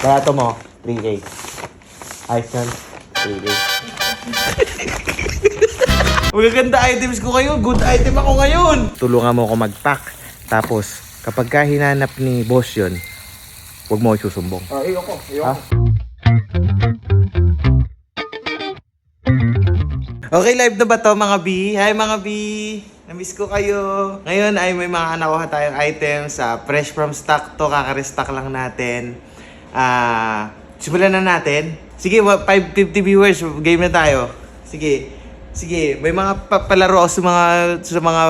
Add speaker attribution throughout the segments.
Speaker 1: Barato mo, 3K. Ayos yan, 3K. Magaganda items ko kayo. Good item ako ngayon. Tulungan mo ako mag-pack. Tapos, kapag ka hinanap ni boss yun, huwag mo ako susumbong.
Speaker 2: Ah, ayoko.
Speaker 1: Ha? Okay, live na ba to mga B? Hi mga B! Namiss ko kayo. Ngayon ay may mga nakuha tayong items sa fresh from stock to. Kaka-restock lang natin. Ah, simulan na natin. Sige, wa- 550 viewers. Game na tayo. Sige. Sige, may mga pa- palaro sa mga sa mga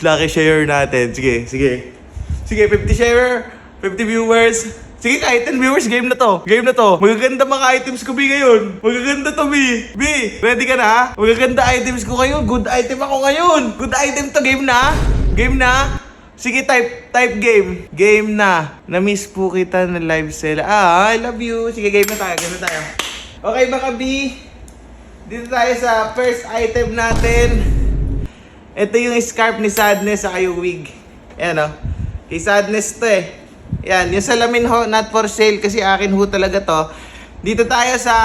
Speaker 1: lucky share natin. Sige, sige. Sige, 50 share, 50 viewers. Sige, kahit 10 viewers, game na to. Game na to. Magaganda mga items ko, B, ngayon. Magaganda to, B. B, ready ka na, ha? Magaganda items ko ngayon. Good item ako ngayon. Good item to, game na. Game na. Sige, type, type game. Game na. Na-miss po kita na live sale. Ah, I love you. Sige, game na tayo. Game na tayo. Okay, baka B. Dito tayo sa first item natin. Ito yung scarf ni Sadness sa kayo wig. Ayan o. Kay Sadness to eh. Yan, yung salamin ho, not for sale kasi akin ho talaga to. Dito tayo sa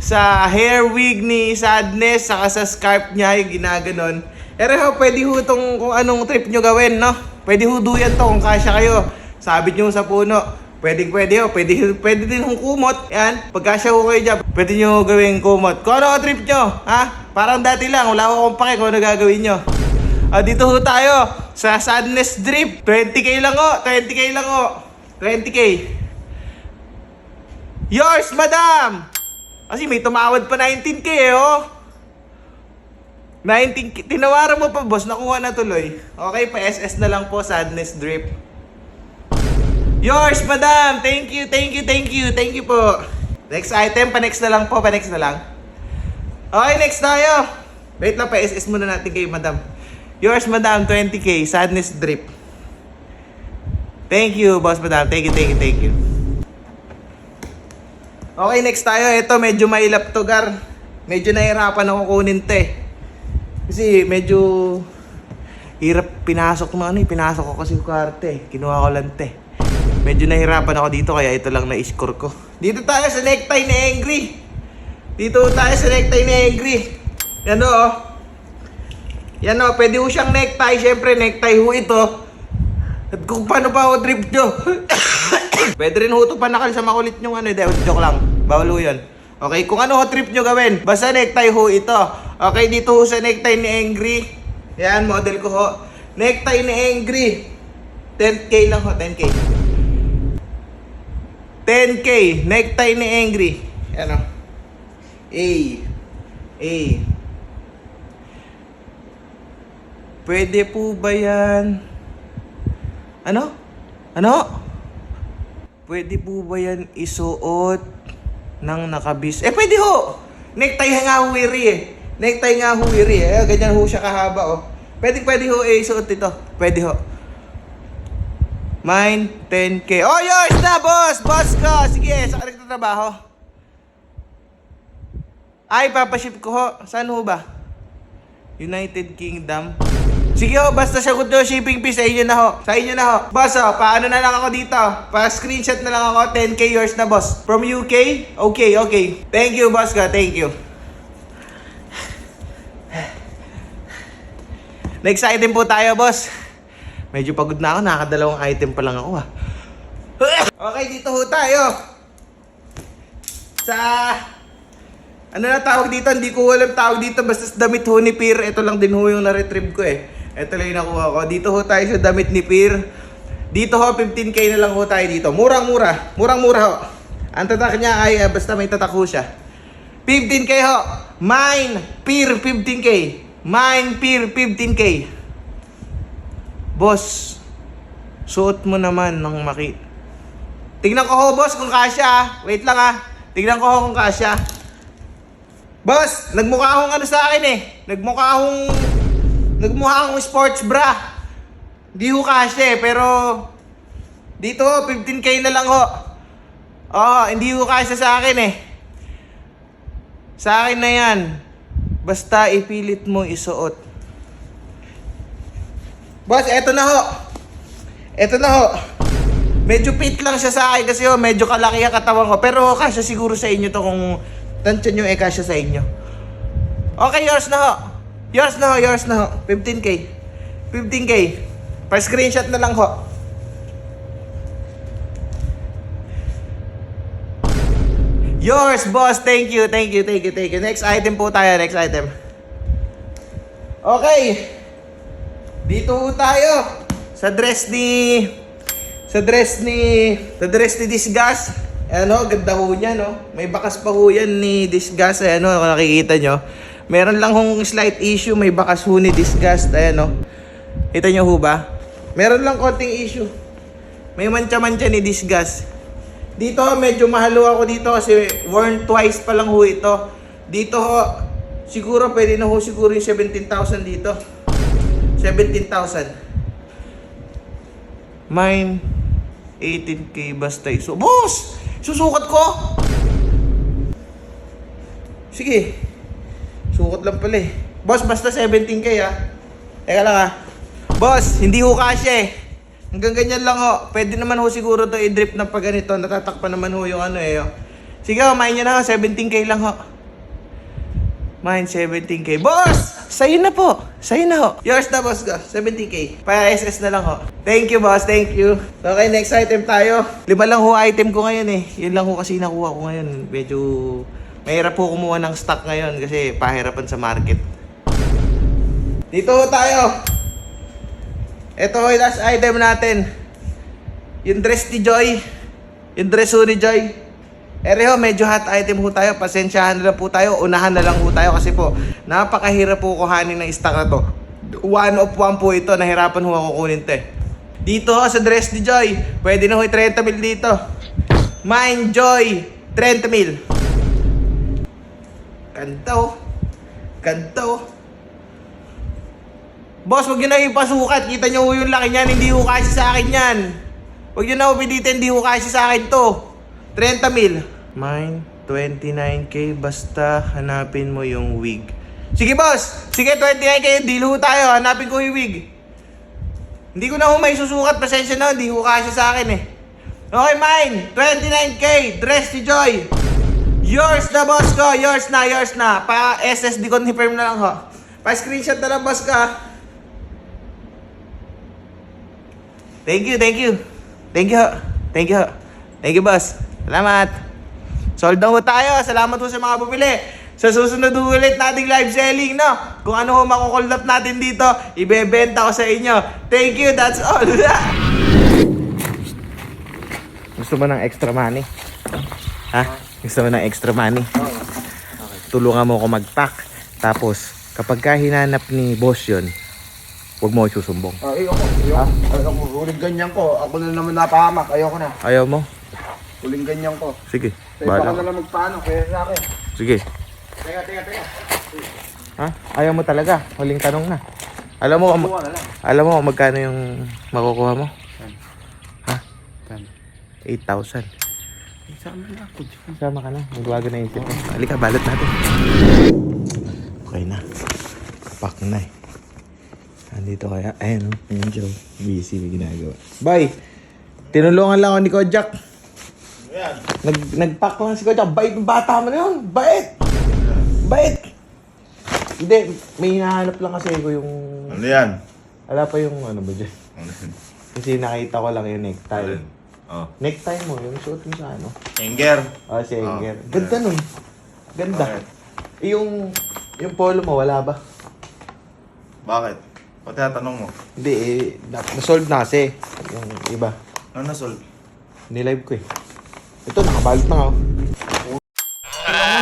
Speaker 1: sa hair wig ni Sadness saka sa scarf niya yung ginaganon. Pero ho, pwede ho itong kung anong trip nyo gawin, no? Pwede ho duyan to kung kasya kayo. Sabit nyo sa puno. Pwede, pwede ho. Pwede, pwede din hong kumot. Yan. Pagkasya ho kayo dyan, pwede nyo gawing kumot. Kung ano trip nyo, ha? Parang dati lang, wala ko akong pake kung ano gagawin nyo. Ah, dito ho tayo sa Sadness Drip. 20k lang ho. 20k lang ho. 20k. Yours, madam! Kasi may tumawad pa 19k eh, oh. 19k. Tinawaran mo pa, boss. Nakuha na tuloy. Okay, pa SS na lang po, Sadness Drip. Yours, madam! Thank you, thank you, thank you, thank you po. Next item, pa-next na lang po, pa-next na lang. Okay, next tayo. Wait lang, pa-SS muna natin kay madam. Yours, madam, 20k, Sadness Drip. Thank you, boss, madam. Thank you, thank you, thank you. Okay, next tayo. Ito, medyo mailap to, Gar. Medyo nahirapan ako kunin to eh. Kasi medyo hirap pinasok ng ano eh. Pinasok ko kasi karte eh. Kinuha ko lang te. Medyo nahirapan ako dito kaya ito lang na-score ko. Dito tayo sa necktie ni Angry. Dito tayo sa necktie ni Angry. Yan o. Oh. Yan o, pwede ho siyang necktie. Siyempre, necktie ho ito. At kung paano pa ako trip nyo. pwede rin ho ito panakal sa makulit nyong ano. Hindi, joke lang. Bawal ho yun. Okay, kung ano ho trip nyo gawin. Basta necktie ho ito. Okay, dito ho sa necktie ni Angry. Yan, model ko ho. Necktie ni Angry. 10k lang ho, 10k. 10k, necktie ni Angry. Yan o. A. A. Pwede po ba yan? Ano? Ano? Pwede po ba yan isuot ng nakabis? Eh, pwede ho! Necktie nga huwiri eh. Necktie nga huwiri eh. Ganyan ho siya kahaba oh. Pwede, pwede ho eh, isuot ito. Pwede ho. Mine, 10k. Oh, yours na, boss! Boss ko! Sige, saan ka nagtatrabaho? Ay, papaship ko ho. Saan ho ba? United Kingdom. Sige ho, basta sagot nyo shipping fee sa inyo na ho. Sa inyo na ho. Boss ho, paano na lang ako dito? Pa-screenshot na lang ako. 10k yours na boss. From UK? Okay, okay. Thank you, boss ka. Thank you. Next item po tayo, boss. Medyo pagod na ako. Nakakadalawang item pa lang ako, ah. Okay, dito ho tayo. Sa... Ano na tawag dito? Hindi ko alam tawag dito. Basta sa damit ho ni Peer. Ito lang din ho yung na-retrieve ko eh. Ito lang yung nakuha ko. Dito ho tayo sa damit ni Peer. Dito ho, 15k na lang ho tayo dito. Murang-mura. Murang-mura ho. Ang tatak niya ay ah, basta may tatak ho siya. 15k ho. Mine, Peer, 15k. Mine, Peer, 15k. Boss, suot mo naman ng maki... Tignan ko ho, boss, kung kasya. ah. Wait lang ah. Tignan ko ho kung kasya. Boss, nagmukha akong ano sa akin eh. Nagmukha akong... Nagmukha akong sports bra. Di ho kasi eh, pero... Dito ho, 15k na lang ho. Oo, hindi ho kasi sa akin eh. Sa akin na yan. Basta ipilit mo isuot. Boss, eto na ho. Eto na ho. Medyo fit lang siya sa akin kasi oh, medyo kalaki ang katawan ko. Pero kasya siguro sa inyo to kung tansyan nyo eh kasya sa inyo. Okay, yours na ho. Yours na ho, yours na ho. 15k. 15k. Pa-screenshot na lang ho. Yours, boss. Thank you, thank you, thank you, thank you. Next item po tayo, next item. Okay. Dito po tayo. Sa dress ni... Sa dress ni... Sa dress ni Disgas. Ano, ganda ho niya, no? May bakas pa ho yan ni Disgas. Ayan, no? Kung nakikita nyo. Meron lang hong slight issue. May bakas ho ni Disgas. Ayan, no? Kita nyo ho ba? Meron lang konting issue. May mancha-mancha ni Disgas. Dito medyo mahalo ako dito kasi worn twice pa lang ho ito. Dito ho, siguro pwede na ho siguro yung 17,000 dito. 17,000. Mine, 18k basta iso. Boss! Susukat ko! Sige. Sukat lang pala eh. Boss, basta 17k ah. Teka lang ah. Boss, hindi ho kasya eh. Hanggang ganyan lang ho. Pwede naman ho siguro to i-drip na pag ganito. Natatakpan naman ho yung ano eh. oh. Sige ho, main nyo na ho. 17k lang ho. Mine 17k. Boss! Sa'yo na po. Sa'yo na ho. Yours na boss ko. 17k. Pa SS na lang ho. Thank you boss. Thank you. Okay, next item tayo. Lima lang ho item ko ngayon eh. Yun lang ho kasi nakuha ko ngayon. Medyo mahirap po kumuha ng stock ngayon kasi pahirapan sa market. Dito tayo. Ito ho yung last item natin. Yung dress ni Joy. Yung dress ho ni Joy. Ere ho, medyo hot item ho tayo. Pasensyahan na lang po tayo. Unahan na lang po tayo kasi po, napakahirap po kuhanin ng stock na to. One of one po ito. Nahirapan ho ako kunin to eh. Dito ho sa dress ni Joy. Pwede na ho 30 mil dito. Mine Joy. 30 mil. Ganda oh. Ganda oh. Boss, wag nyo na ipasukat. Kita nyo yung laki niyan. Hindi ho kasi sa akin yan. Wag nyo na upilitin. Hindi ho kasi sa akin to. 30 mil. Mine, 29k. Basta hanapin mo yung wig. Sige, boss. Sige, 29k. Deal ho tayo. Hanapin ko yung wig. Hindi ko na ho may susukat. Pasensya na. Hindi ho kasi sa akin eh. Okay, mine. 29k. Dress ni Joy. Yours na, boss ko. Yours na, yours na. Pa SSD confirm na lang ho. Pa screenshot na lang, boss ka. Thank you, thank you. Thank you. Thank you. Thank you, boss. Salamat. Sold ho tayo. Salamat ho sa mga bumili. Sa susunod ulit nating live selling, no? Kung ano ho makukold up natin dito, ibebenta ko sa inyo. Thank you, that's all. Gusto mo ng extra money? Ha? Gusto mo ng extra money? Tulungan mo ako mag-pack. Tapos, kapag ka hinanap ni boss yun, huwag mo ako susumbong.
Speaker 2: Ay, ayoko. Ayoko. Ayoko. Huling ganyan ko. Ako na naman napahamak. Ayoko na.
Speaker 1: Ayaw mo?
Speaker 2: Huling ganyan ko.
Speaker 1: Sige.
Speaker 2: Kaya baka na
Speaker 1: Bahala.
Speaker 2: lang magpaano. Kaya sa akin.
Speaker 1: Sige.
Speaker 2: Teka, teka, teka.
Speaker 1: Ha? Ayaw mo talaga. Huling tanong na. Alam mo,
Speaker 2: lang.
Speaker 1: alam mo magkano yung makukuha mo? Ha?
Speaker 2: Tan.
Speaker 1: 8,000.
Speaker 2: Sama na ako dyan.
Speaker 1: Sama ka na. Magbago na isip mo. Halika, balot natin. Okay na. Pack na eh. Andito kaya. Ayun, oh. Ayun, Joe. Busy, may ginagawa. Bye! Tinulungan lang ako ni Kojak.
Speaker 2: Ayan.
Speaker 1: Nag, nag-pack lang si Kojak. Bait ng bata mo na yun. Bait! Bait! Hindi, may hinahanap lang kasi ko yung...
Speaker 3: Ano yan?
Speaker 1: Wala pa yung ano ba dyan.
Speaker 3: Ano yan?
Speaker 1: Kasi nakita ko lang yung necktie.
Speaker 3: Oh.
Speaker 1: Necktie mo, yung suot mo sa ano.
Speaker 3: Anger.
Speaker 1: Ah, si
Speaker 3: Ah,
Speaker 1: Enger. Ganda nun. Ganda.
Speaker 3: Bakit?
Speaker 1: Eh, yung, yung polo mo, wala ba?
Speaker 3: Bakit? Pati tatanong mo.
Speaker 1: Hindi, eh, na- na-solve na kasi. Yung iba.
Speaker 3: Ano nasolve?
Speaker 1: Nilive ko eh. Ito, nakabalot na ako.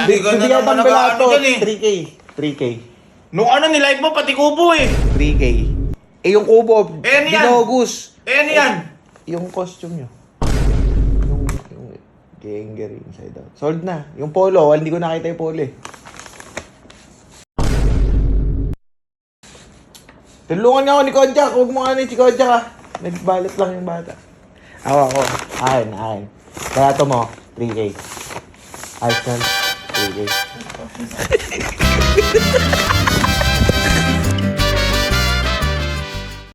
Speaker 3: Hindi ka na naman
Speaker 1: belato,
Speaker 3: nag-ano dyan eh.
Speaker 1: 3K. 3K.
Speaker 3: Nung ano nilive mo, pati kubo eh.
Speaker 1: 3K. Eh, yung kubo,
Speaker 3: Eh, ano yan?
Speaker 1: binogus.
Speaker 3: Eh, ano yan?
Speaker 1: Yung costume nyo. Yung, yung kay Enger inside out. Sold na. Yung polo, well, hindi ko nakita yung polo eh. Tulungan nga ako ni Kodjak. Huwag mo ni si Kodjak ah. Nagbalot lang yung bata. Ako, ako. Akin, akin. Kaya ito mo, 3K. Ayos yan. 3K.